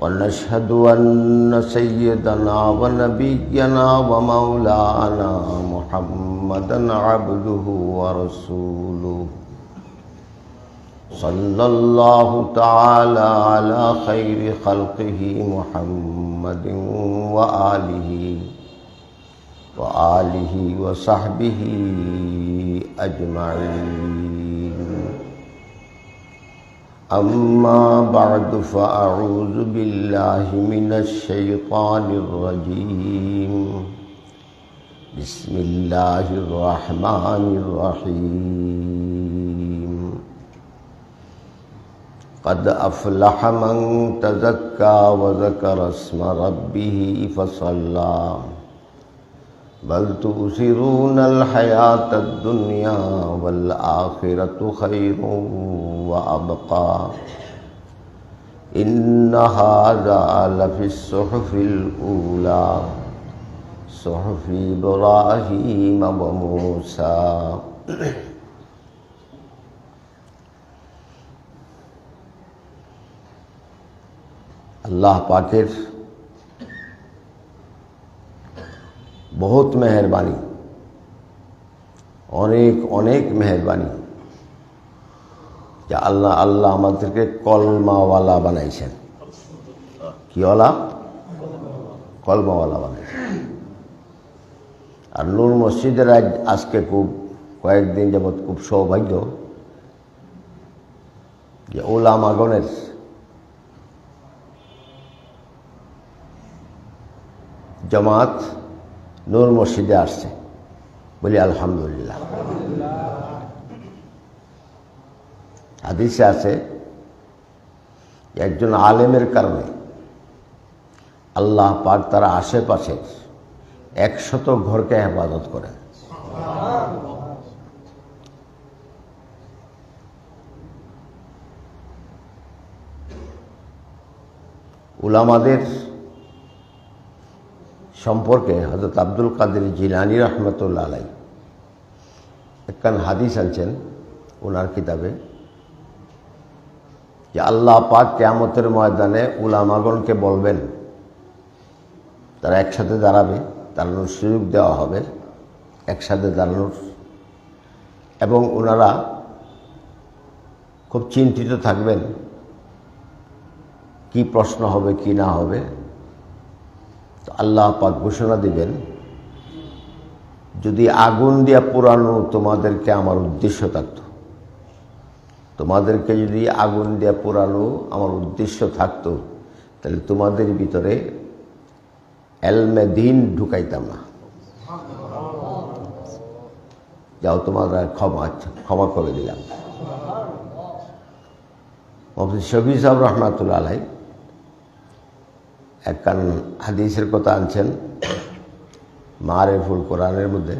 ونشهد أن سيدنا ونبينا ومولانا محمدا عبده ورسوله. صلى الله تعالى على خير خلقه محمد وآله وآله وصحبه أجمعين. أما بعد فأعوذ بالله من الشيطان الرجيم. بسم الله الرحمن الرحيم. قد أفلح من تزكى وذكر اسم ربه فصلى. بل تؤثرون الحياة الدنيا والآخرة خير وأبقى إن هذا لفي الصحف الأولى صحف إبراهيم وموسى আল্লাহ পাকের বহুত মেহরবানি। অনেক অনেক মেহরবানি। যে আল্লাহ আল্লাহ আমাদেরকে কলমাওয়ালা বানাইছেন। কিওয়ালা কলমাওয়ালা বানাইছেন। আর নূর মসজিদের আজ, আজকে খুব, কয়েকদিন যাবৎ খুব সৌভাগ্য যে ওলামাগণের জামাত নূর মসজিদে আসছে। বলি, আলহামদুলিল্লাহ। হাদিসে আছে, একজন আলেমের কারণে আল্লাহ পাক তারা আশেপাশে একশত ঘরকে হেফাজত করে উলামাদের সম্পর্কে হজরত আব্দুল কাদের জিলানি রহমতুল্লা আলাই একখান হাদিস আনছেন ওনার কিতাবে যে আল্লাহ পাক কেয়ামতের ময়দানে উলামাগণকে বলবেন, তারা একসাথে দাঁড়াবে, দাঁড়ানোর সুযোগ দেওয়া হবে, একসাথে দাঁড়ানোর। এবং ওনারা খুব চিন্তিত থাকবেন, কি প্রশ্ন হবে, কি না হবে। তো আল্লাহ পাক ঘোষণা দিবেন, যদি আগুন দিয়া পুরানো তোমাদেরকে আমার উদ্দেশ্য থাকতো, তোমাদেরকে যদি আগুন দিয়া পুরানো আমার উদ্দেশ্য থাকতো, তাহলে তোমাদের ভিতরে এলমে দিন ঢুকাইতাম না। যাও তোমরা ক্ষমা ক্ষমা করে দিলাম। শফি সাহেব রহমাতুল্লা আলাই একখান হাদিসের কথা আনছেন মারেফুল কোরআনের মধ্যে।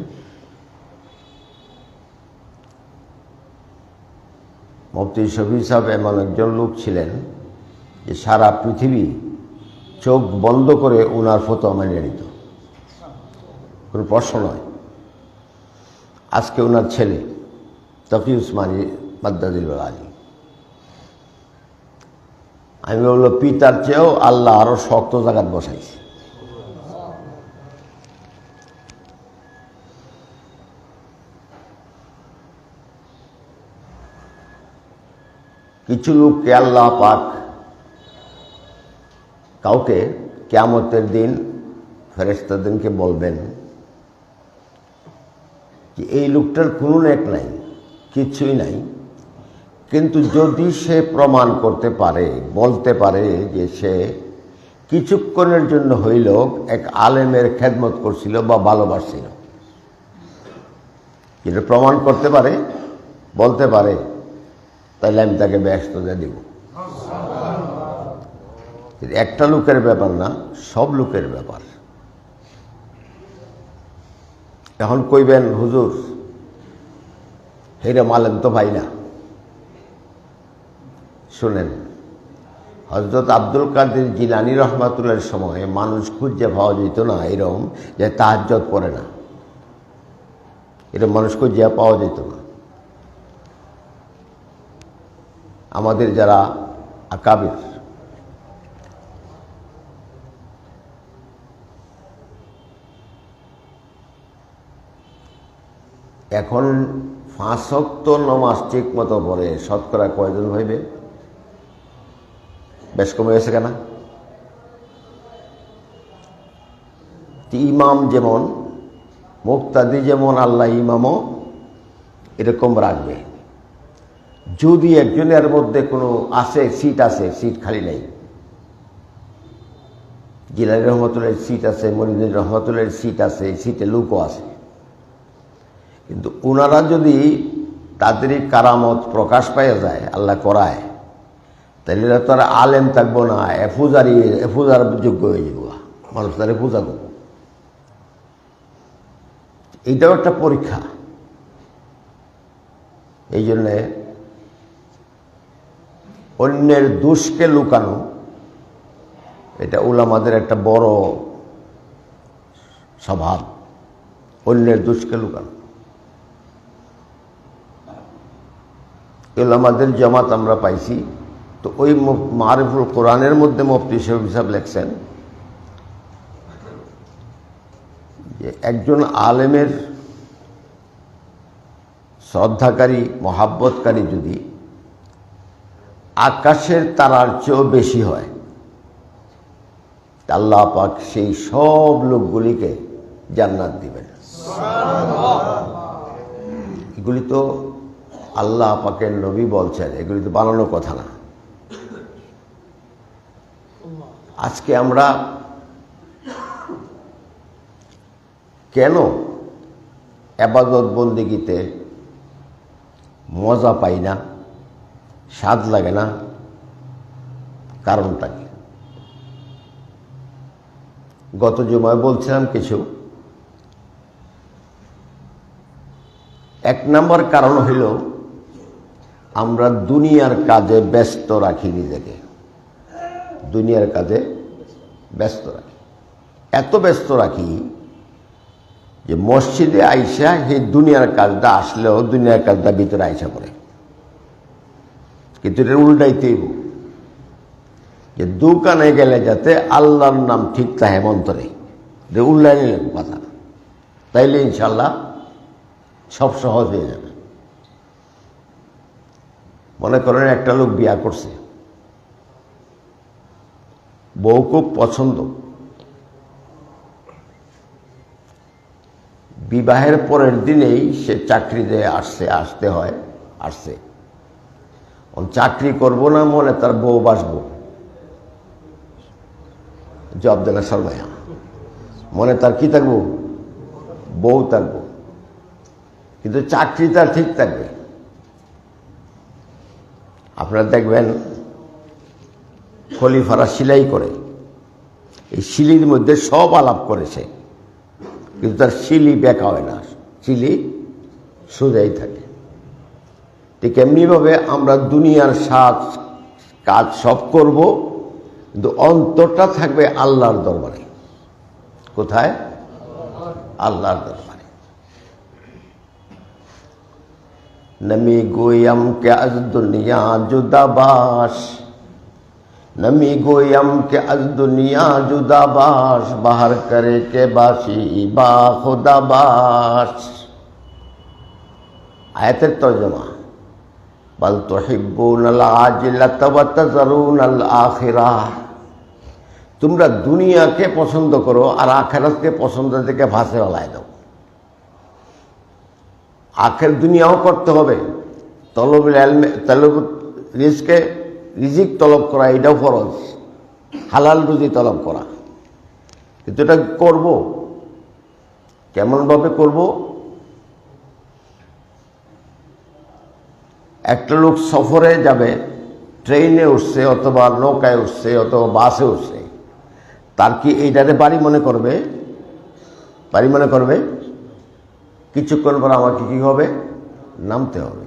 মুফতি শফি সাহেব এমন একজন লোক ছিলেন যে সারা পৃথিবী চোখ বন্ধ করে ওনার ফতো মেনে নিত। কোনো প্রশ্ন নয়। আজকে ওনার ছেলে তফি উসমানী মাদ্দাদিল আলী আমি বলল, পিতার চেয়েও আল্লাহ আরও শক্ত জায়গাত বসাইছে। কিছু লোককে আল্লাহ পাক কাউকে কেয়ামতের দিন ফেরেস্তাদিনকে বলবেন যে, এই লোকটার কোনো নেক নাই, কিছুই নাই। কিন্তু যদি সে প্রমাণ করতে পারে, বলতে পারে যে সে কিছুক্ষণের জন্য হইল এক আলেমের খেদমত করছিল বা ভালোবাসছিল। যেটা প্রমাণ করতে পারে, বলতে পারে, তাহলে আমি তাকে ব্যস্ত দিয়ে দিব একটা লোকের ব্যাপার না, সব লোকের ব্যাপার। এখন কইবেন, হুজুর হেরে মালেন তো ভাই না। শোনেন হজরত আব্দুল কাদের জিলানি রহমাতুলের সময় মানুষ খুঁজে পাওয়া যেত না এরম যে তাহাজত পড়ে না। এরম মানুষ খুঁজে পাওয়া যেত না। আমাদের যারা আকাবির, এখন পাঁচ শক্ত নমাজ ঠিক মতো পড়ে, শতকরা কয়জন হইবে বেশ কমে গেছে কেন? ইমাম যেমন, মুক্তাদি যেমন, আল্লাহ ইমামও এরকম রাখবে। যদি একজনের মধ্যে কোনো আছে, সিট আছে, সিট খালি নেই। জিলানি রহমতুল্লাহ সিট আছে মনিদুর রহমতুল্লাহ সিট আছে সিটে লুকও আছে। কিন্তু ওনারা যদি তাদেরই কারামত প্রকাশ পাইয়া যায়, আল্লাহ করায় তাহলে তো আর আলেম থাকব না এফুজারি এফুজার যোগ্য হয়ে যাব মানুষ তারা পূজা করব। এইটাও একটা পরীক্ষা। এই জন্যে অন্যের দোষকে লুকানো, এটা উলামাদের একটা বড় স্বভাব। অন্যের দোষকে লুকানো। উলামাদের জমাত আমরা পাইছি। তো ওই মারিফুল কোরআনের মধ্যে মুফতি সাহেব হিসাব লেখছেন যে একজন আলেমের শ্রদ্ধাকারী, মহাব্বতকারী যদি আকাশের তারার চেয়েও বেশি হয় আল্লাহ পাক সেই সব লোকগুলিকে জান্নাত দিবেন। এগুলি তো আল্লাহ পাকের নবী বলছেন, এগুলি তো বানানো কথা না। আজকে আমরা কেন আবাদত বন্দিগিতে মজা পাই না, স্বাদ লাগে না? কারণটা কি? গত জমায় বলছিলাম কিছু। এক নম্বর কারণ হইল আমরা দুনিয়ার কাজে ব্যস্ত রাখি নিজেকে। দুনিয়ার কাজে ব্যস্ত রাখি। এত ব্যস্ত রাখি যে মসজিদে আইসা সেই দুনিয়ার কাজটা আসলেও দুনিয়ার কাজটা ভিতরে আইসা পড়ে। কিন্তু এটা উল্টাইতেই যে দোকানে গেলে যাতে আল্লাহর নাম ঠিক থাকে মন্তরে। উল্লাই নিলেন কথা তাইলে ইনশাল্লাহ সব সহজ হয়ে যাবে। মনে করেন একটা লোক বিয়া করছে। বউ খুব পছন্দ। বিবাহের পরের দিনেই সে চাকরিতে আসছে, আসতে হয়, আসছে। চাকরি করব না মনে তার বউ বাসবো। জব দেনা সর্বায়া মনে তার কি থাকব? বউ থাকব। কিন্তু চাকরি তার ঠিক থাকবে। আপনারা দেখবেন খলিফারা সিলাই করে। এই শিলির মধ্যে সব আলাপ করেছে কিন্তু তার শিলি বেঁকা হয় না। শিলি সোজাই থাকে। ঠিক এমনিভাবে আমরা দুনিয়ার সাজ কাজ সব করব, কিন্তু অন্তরটা থাকবে আল্লাহর দরবারে। কোথায়? আল্লাহর দরবারে। নমি গোয়াম কে আজ দুনিয়া জুদাবাস। नमी गोयम के अज दुनिया जुदाबाश बाहर करे के बासी बा खुदाबाश আয়াতের তর্জমা বল তোহিব্বুন আল আজিলাত ওয়া তাযরুন আল আখিরাহ তোমরা দুনিয়াকে পছন্দ করো আর আখেরাতকে পছন্দ থেকে ভাসে ফেলায় দাও আখের দুনিয়াও করতে হবে তলব তলব রিজকে রিজিক তলব করা এটাও ফরজ। হালাল রুজি তলব করা। কিন্তু এটা করব। কেমনভাবে করব? একটা লোক সফরে যাবে, ট্রেনে উঠছে অথবা নৌকায় উঠছে অথবা বাসে উঠছে, তার কি এইটারে বাড়ি মনে করবে? বাড়ি মনে করবে? কিছুক্ষণ পর আমাকে কি হবে? নামতে হবে।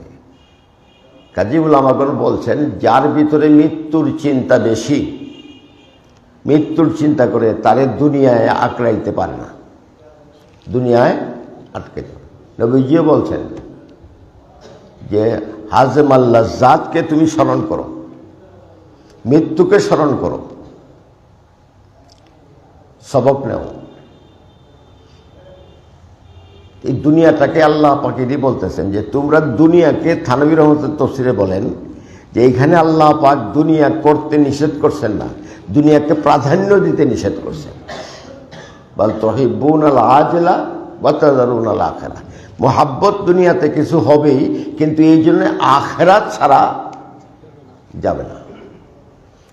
কাজীবুল আমাগন বলছেন, যার ভিতরে মৃত্যুর চিন্তা বেশি, মৃত্যুর চিন্তা করে তারে দুনিয়ায় আঁকড়াইতে পারে না। দুনিয়ায় আটকে নবীজিও বলছেন যে, হাজেম আল্লাহ জাতকে তুমি স্মরণ করো, মৃত্যুকে স্মরণ করো, সবক নেও। এই দুনিয়াটাকে আল্লাহ পাকিরই বলতেছেন যে তোমরা দুনিয়াকে থানবী রহমতের তফসিরে বলেন যে এইখানে আল্লাহ পাক দুনিয়া করতে নিষেধ করছেন না, দুনিয়াকে প্রাধান্য দিতে নিষেধ করছেন। বল তহিবুন আল আজলা বাতাজারুন আল আখেরা। মোহাব্বত দুনিয়াতে কিছু হবেই, কিন্তু এই জন্য আখেরা ছাড়া যাবে না।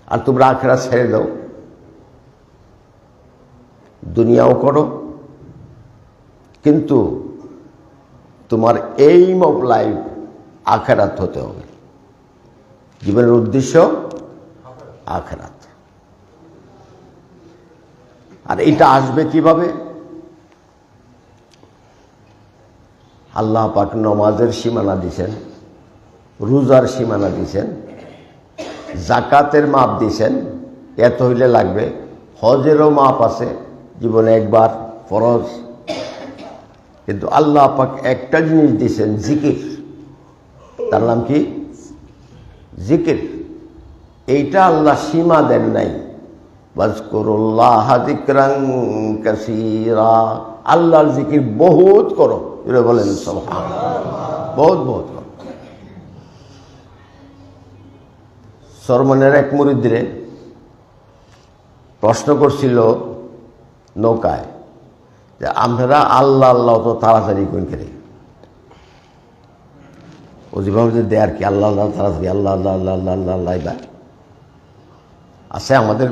আর তোমরা আখেরা ছেড়ে দাও। দুনিয়াও করো কিন্তু তোমার এইম অফ লাইফ আখেরাত হতে হবে। জীবনের উদ্দেশ্য আখেরাত। আর এটা আসবে কীভাবে? আল্লাহ পাক নমাজের সীমানা দিছেন, রোজার সীমানা দিছেন, জাকাতের মাপ দিছেন, এত হইলে লাগবে, হজেরও মাপ আছে, জীবনে একবার ফরজ কিন্তু আল্লাহ পাক একটা জিনিস দিছেন জিকির। তার নাম কি? জিকির। এইটা আল্লাহ সীমা দেন নাই। আল্লাহর জিকির বহুত করো। এটা বলেন বহুত বহুত করো। সরমনের এক মুরিদরে প্রশ্ন করছিল নৌকায় যে আমরা আল্লাহ আল্লাহ তো তাড়াতাড়ি করে ও যেভাবে দেয় আর কি? আল্লাহ আল্লাহ তাড়াতাড়ি, আল্লাহ আল্লাহ আল্লাহ আল্লাহ আল্লাহ আল্লাহ বা আছে আমাদের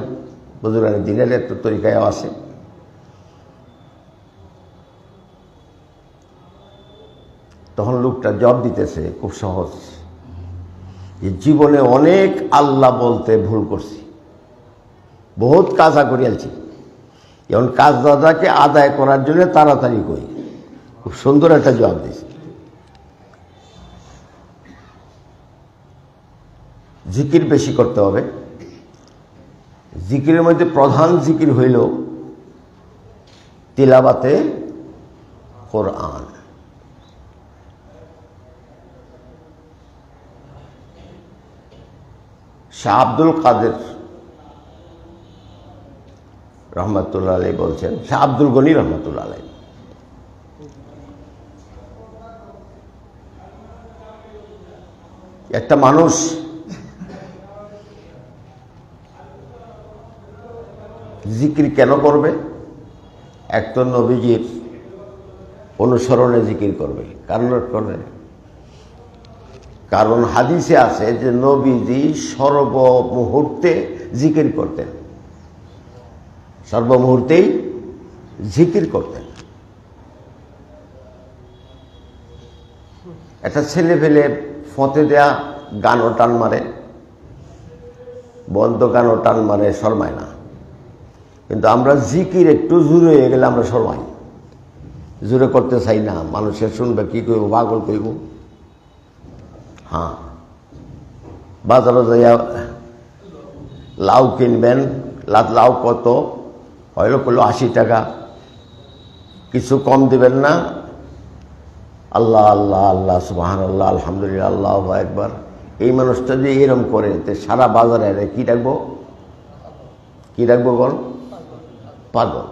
বুজুর্গের দিনের একটু তরিকায়ও আছে। তখন লোকটা জব দিতেছে খুব সহজ। যে জীবনে অনেক আল্লাহ বলতে ভুল করছি। বহুত কাজা করিয়ালছি এখন কাজ দাদাকে আদায় করার জন্য তাড়াতাড়ি কই খুব সুন্দর একটা জবাব দিয়েছে। জিকির বেশি করতে হবে। জিকিরের মধ্যে প্রধান জিকির হইল তিলাবাতে কোরআন। শাহ আব্দুল কাদের রহমতুল্লাহ আলাই বলছেন শাহ আব্দুল গনি রহমতুল্লাহ আলাই একটা মানুষ জিকির কেন করবে? এক তো নবীজির অনুসরণে জিকির করবে। কারণ করবে কারণ হাদিসে আছে যে নবীজি সর্বমুহূর্তে জিকির করতেন। সর্বমুহূর্তেই জিকির করতেন। একটা ছেলে ফেলে ফতে দেয়া গানও টান মারে, বন্ধ গানও টান মারে, শর্মায় না। কিন্তু আমরা জিকির একটু জুড়ে হয়ে গেলে আমরা শর্মাই। জুড়ে করতে চাই না, মানুষের শুনবে, কি করব পাগল কইব। হ্যাঁ। বাজারে যাইয়া লাউ কিনবেন লাউ কত? হইল করল আশি টাকা। কিছু কম দেবেন না। আল্লাহ আল্লাহ আল্লাহ সুবাহান আল্লাহ আলহামদুলিল্লাহ, আল্লাহ একবার এই মানুষটা যে এরম করে তে সারা বাজারে এনে কী রাখব? কী রাখব বল? পাগল।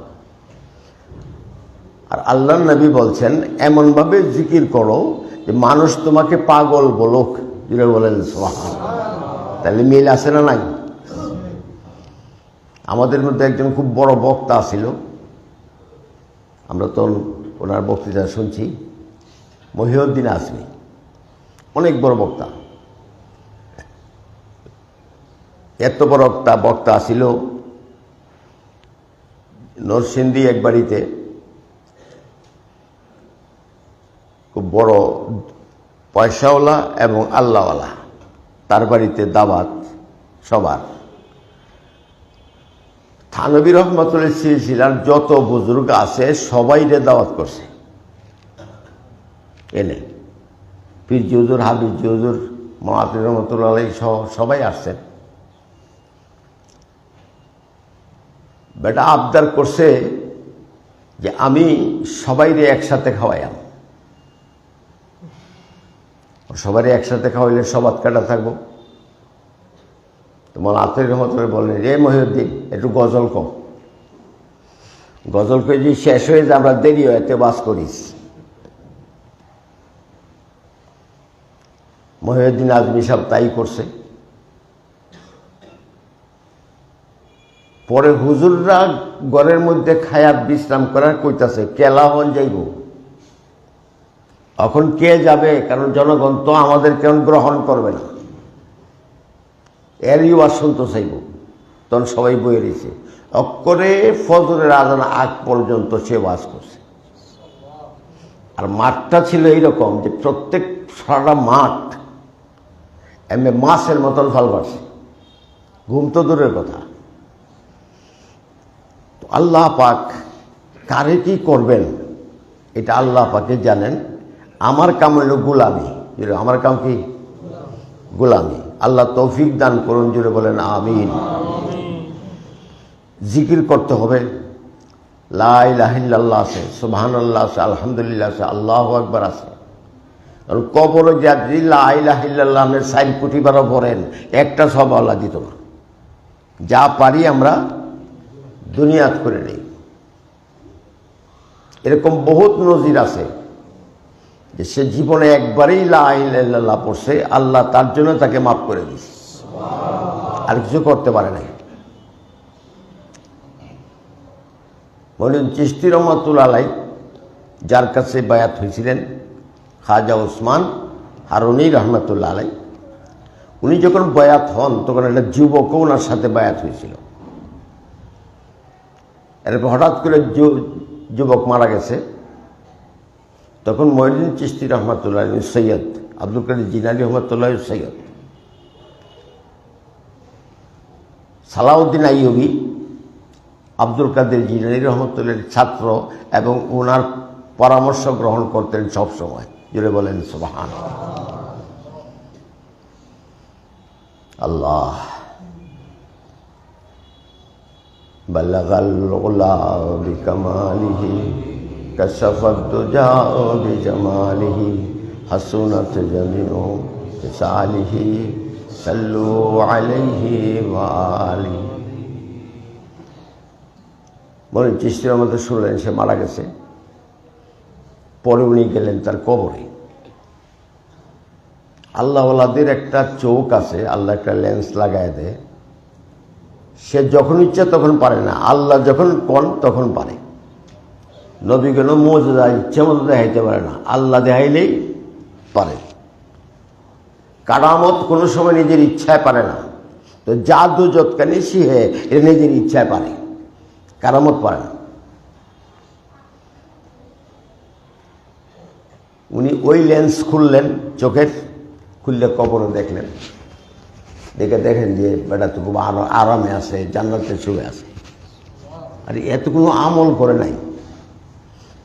আর আল্লাহ নবী বলছেন, এমনভাবে জিকির করো যে মানুষ তোমাকে পাগল বলুক। বলেন সোহান তাহলে মিল আছে না নাই? আমাদের মধ্যে একজন খুব বড় বক্তা ছিল। আমরা তো ওনার বক্তৃতা শুনছি। মহিউদ্দিন আসমি। অনেক বড় বক্তা। এত বড় একটা বক্তা ছিল নরসিংদী এক বাড়িতে। খুব বড় পয়সাওয়ালা এবং আল্লাহওয়ালা। তার বাড়িতে দাওয়াত সবার। থানবী রহমতুল্লাহ সিলসিলার যত বুজুর্গ আছে সবাইরে দাওয়াত করছে। এনে পীর জুজুর হাবিজ জুজুর মহাতির রহমতুল্লাহ সহ সবাই আসছেন। বেটা আবদার করছে যে আমি সবাইরে একসাথে খাওয়াইয়াম। সবারই একসাথে খাওয়াইলে সবাদ কাটা থাকব। তোমার আতের রহমতরে বলেন রে মহিউদ্দিন, একটু গজল কম গজল করে যদি শেষ হয়ে যায় আমরা দেরি হয় এতে বাস করিস। মহিউদ্দিন আজমি সব তাই করছে। পরে হুজুররা ঘরের মধ্যে খায়াত বিশ্রাম করার কইতাছে কেলা হন যাইব। এখন কে যাবে? কারণ জনগণ তো আমাদের কেমন গ্রহণ করবে না। এরই শুনতে চাইব। তখন সবাই বয়ে রয়েছে, অক্ষরে ফজরের আজান আগ পর্যন্ত সে ওয়াজ করছে। আর মাঠটা ছিল এইরকম যে প্রত্যেক সারা মাঠ এমনি মাছের মতন ফল পাচ্ছে ঘুম তো দূরের কথা। তো আল্লাহ পাক কারে কি করবেন? এটা আল্লাহ পাকে জানেন। আমার কাম হইল গোলামি। আমার কাম কি? গোলামি। আল্লাহ তৌফিক দান করুন, জুড়ে বলেন, আমিন। জিকির করতে হবে। লাহিল্লাহ আছে সুবহান আল্লাহ আছে, আলহামদুলিল্লাহ আছে, আল্লাহ একবার আছে। আর কবর যাত্রী লাহিল্লাহের সাইন কোটি বারো ভরেন, একটা সব আল্লাহ দিত না। যা পারি আমরা দুনিয়াত করে নেই। এরকম বহুত নজির আছে। যে সে জীবনে একবারেই লাহ পড়ছে, আল্লাহ তার জন্য তাকে মাফ করে দিছে আর কিছু করতে পারে নাই। বলেন চিস্তি রহমাতুল আলাই যার কাছে বায়াত হয়েছিলেন খাজা ওসমান হারুনি রহমতুল্লা আলাই উনি যখন বয়াত হন, তখন একটা যুবকও ওনার সাথে বায়াত হয়েছিল। এরপর হঠাৎ করে যুবক মারা গেছে। তখন মহিদিন চিস্তি রহমতুল্লাহ সৈয়দ আব্দুল কাদের জিনালি রহমতুল্লাহ সৈয়দ সালাউদ্দিন আইয়ুবি আব্দুল কাদের জিনানি রহমতুল্লাহ ছাত্র এবং ওনার পরামর্শ গ্রহণ করতেন সবসময় জুড়ে বলেন সুবাহান আল্লাহ بلغ العلا بكماله কসফত যাও জমিও সল্লু বলে চিস্তির শুনলেন, সে মারা গেছে। পরে উনি গেলেন তার কবরে। আল্লাহওয়ালাদের একটা চোখ আছে, আল্লাহ একটা লেন্স লাগাই দেয়। সে যখন ইচ্ছা তখন পারে না, আল্লাহ যখন কন তখন পারে। নবী কেন মজা ইচ্ছে মতো দেখাইতে পারে না, আল্লাহ দেখাইলেই পারে। কারামত কোনো সময় নিজের ইচ্ছায় পারে না। তো জাদু যৎকানি সিহে এ নিজের ইচ্ছায় পারে। কারামত পারে না। উনি ওই লেন্স খুললেন চোখের, খুললে কবরে দেখলেন। দেখে দেখেন যে বেটা তো খুব আরামে আছে, জান্নাতে শুয়ে আছে। আর এত কোনো আমল করে নাই।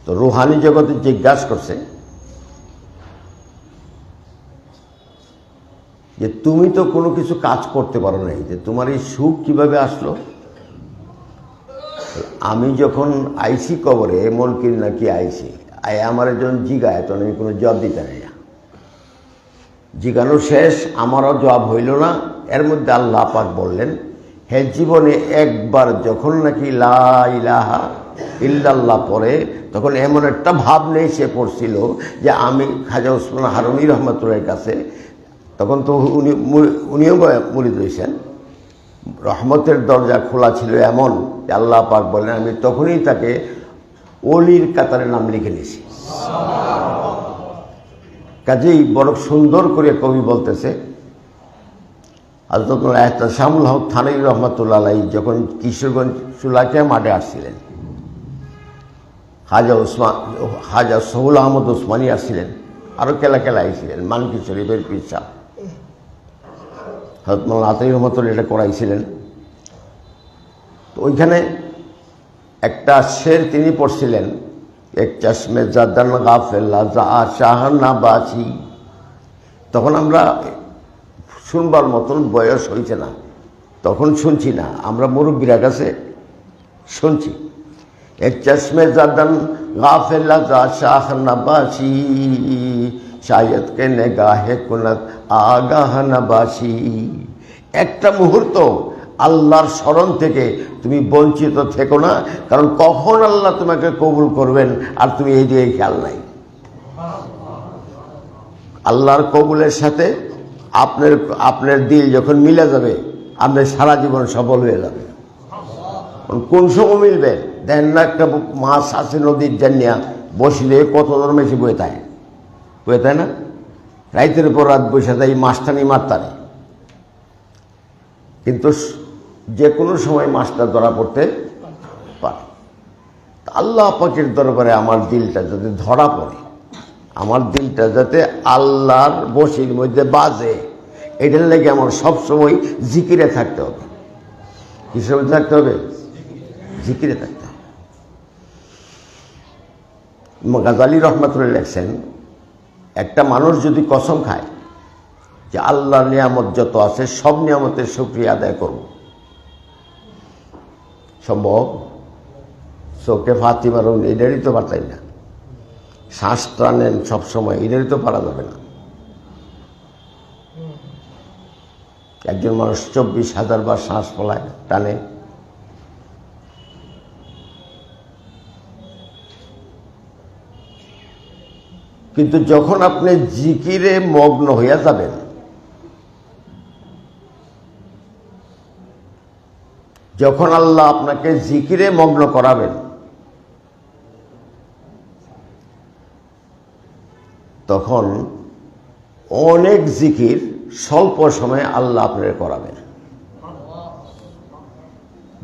তো রুহানি জগতে জিজ্ঞাসা করছে যে তুমি তো কোনো কিছু কাজ করতে পারো নাই, যে তোমার এই সুখ কীভাবে আসলো? আমি যখন আইসি কবরে কি নাকি আইসি, আই আমার একজন জিগায় তখন আমি কোনো জব দিতে নাই না। জিগানো শেষ, আমারও জবাব হইল না। এর মধ্যে আল্লাহ পাক বললেন, হে জীবনে একবার যখন নাকি লা লাহা ইল্লাল্লাহ পরে তখন এমন একটা ভাব নেই সে পড়ছিল যে আমি খাজা উসমান হারুনি রহমতুল্লাহের কাছে, তখন তো উনি উনিও মুরিদ হয়েছেন। রহমতের দরজা খোলা ছিল এমন যে আল্লাহ পাক বলেন, আমি তখনই তাকে অলির কাতারে নাম লিখে নিয়েছি। কাজেই বড় সুন্দর করে কবি বলতেছে হজরত শামুল হক থানি রহমতুল্লাহ যখন কিশোরগঞ্জ সুলাকিয়া মাঠে আসছিলেন হাজা উসমান, হাজা সহুল আহমদ ওসমানী আসছিলেন। আরও কেলা কেলা আইছিলেন, মানকি শরীফের পিসা হজরত মোল্লা আতাই রহমতুল্লাহ এটা করাইছিলেন। তো ওইখানে একটা শের তিনি পড়ছিলেন, এক চশমে জাদান গাফেল্লা যা শাহানা বাছি তখন আমরা শুনবার মতন বয়স হয়েছে না, তখন শুনছি না, আমরা মুরব্বীরা কাছে শুনছি। এক চশমে জাদান গাফেল্লা যা শাহানা বাসি শায়দ কে নেগাহে কুনত আগাহ বাসি একটা মুহূর্ত আল্লাহর স্মরণ থেকে তুমি বঞ্চিত থেকো না, কারণ কখন আল্লাহ তোমাকে কবুল করবেন আর তুমি এই দিয়ে খেয়াল নাই। আল্লাহর কবুলের সাথে আপনার আপনার দিল যখন মিলে যাবে, আপনার সারা জীবন সফল হয়ে যাবে। কোন সময় মিলবে? দেন না একটা মাছ আছে নদীর জানিয়া, বসলে কত ধর বেশি বয়ে থাকে? বয়ে থাকে না? রাইতের পর রাত বসে তাই মাছটানি মারতানি কিন্তু স- যে কোনো সময় মাছটা ধরা পড়তে পারে। আল্লাহ পাকের দরবারে আমার দিলটা যাতে ধরা পড়ে, আমার দিলটা যাতে আল্লাহর বসির মধ্যে বাজে, এটার লেগে আমার সবসময় জিকিরে থাকতে হবে। কিসের মধ্যে থাকতে হবে? জিকিরে থাকতে হবে। গাজালি রহমতুল্লাহ লেখছেন, একটা মানুষ যদি কসম খায় যে আল্লাহ নিয়ামত যত আছে, সব নিয়ামতের সুক্রিয়া আদায় করব। সম্ভব? চোখে ফাতিমার এটারই তো পারতাই না। শ্বাস টানেন সবসময় এটারই তো পারা যাবে না। একজন মানুষ চব্বিশ হাজার বার শ্বাস ফলায় টানে। কিন্তু যখন আপনি জিকিরে মগ্ন হইয়া যাবেন, যখন আল্লাহ আপনাকে জিকিরে মগ্ন করাবেন, তখন অনেক জিকির স্বল্প সময়ে আল্লাহ আপনার করাবেন।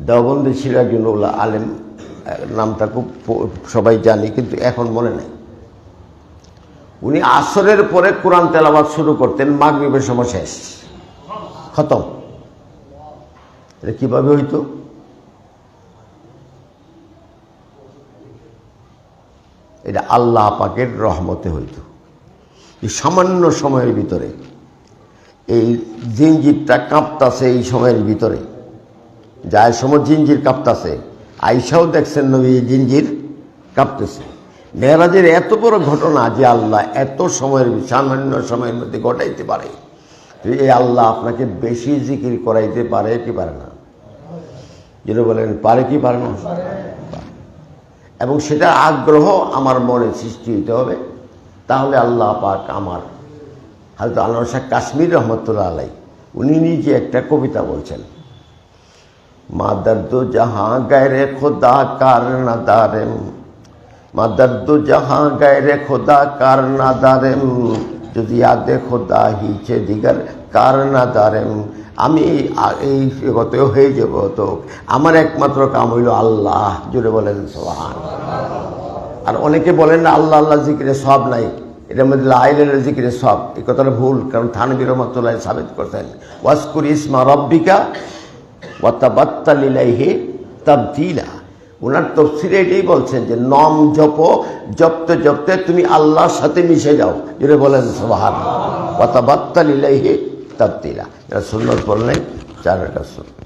দেওবন্দি ছিল একজন আলেম নামটা খুব সবাই জানি, কিন্তু এখন মনে নেই। উনি আসরের পরে কোরআন তেলাবাদ শুরু করতেন, মাগরিবের সময় শেষ। খতম। কীভাবে হইতো? এটা আল্লাহ পাকের রহমতে হইতো। এই সামান্য সময়ের ভিতরে, এই জিঞ্জিরটা কাঁপতাছে এই সময়ের ভিতরে। যায় সময় জিঞ্জির কাঁপতাছে আইসাও দেখছেন নবী, জিঞ্জির কাঁপতেছে। মেয়েরাজের এত বড় ঘটনা যে আল্লাহ এত সময়ের সামান্য সময়ের মধ্যে ঘটাইতে পারে। তো এই আল্লাহ আপনাকে বেশি জিকির করাইতে পারে কি পারে না? যেটা বলেন, পারে কি পারে না? এবং সেটা আগ্রহ আমার মনে সৃষ্টি হতে হবে। তাহলে আল্লাহ পাক আমার হয়তো আল্লাহ শাহ কাশ্মীর রহমতুল্লাহ আলাই উনি নিজে একটা কবিতা বলছেন। মা দর্দ জাহাঁ গায়রে খোদা কার না দারেম মা দর্দ জাহাঁ গায়রে খোদা, কার না দারেম? যদি আদে খোদা হিচে দিগার, কার না দারেম? আমি এই জগতে হয়ে যাব তো। আমার একমাত্র কাম হইল আল্লাহ। জুড়ে বলেন সোহান আর অনেকে বলেন না, আল্লাহ আল্লাহ জিকিরে সব নাই। এটার মধ্যে আইলের জিকিরে সব। এই কথাটা ভুল, কারণ থানবির রহমতুল্লাহ সাবেত করতেন। ওয়াসকুর ইসমা রব্বিকা ওয়াতাবাত্তালিলাইহে তাবদিলা। ওনার তফসিরে এটাই বলছেন যে, নম জপ, জপতে জপতে তুমি আল্লাহর সাথে মিশে যাও। যেটা বলেন সবাহ কথাবার্তা লীলাই হে তার তিলা এটা সুন্দর বললেন চার সুন্নত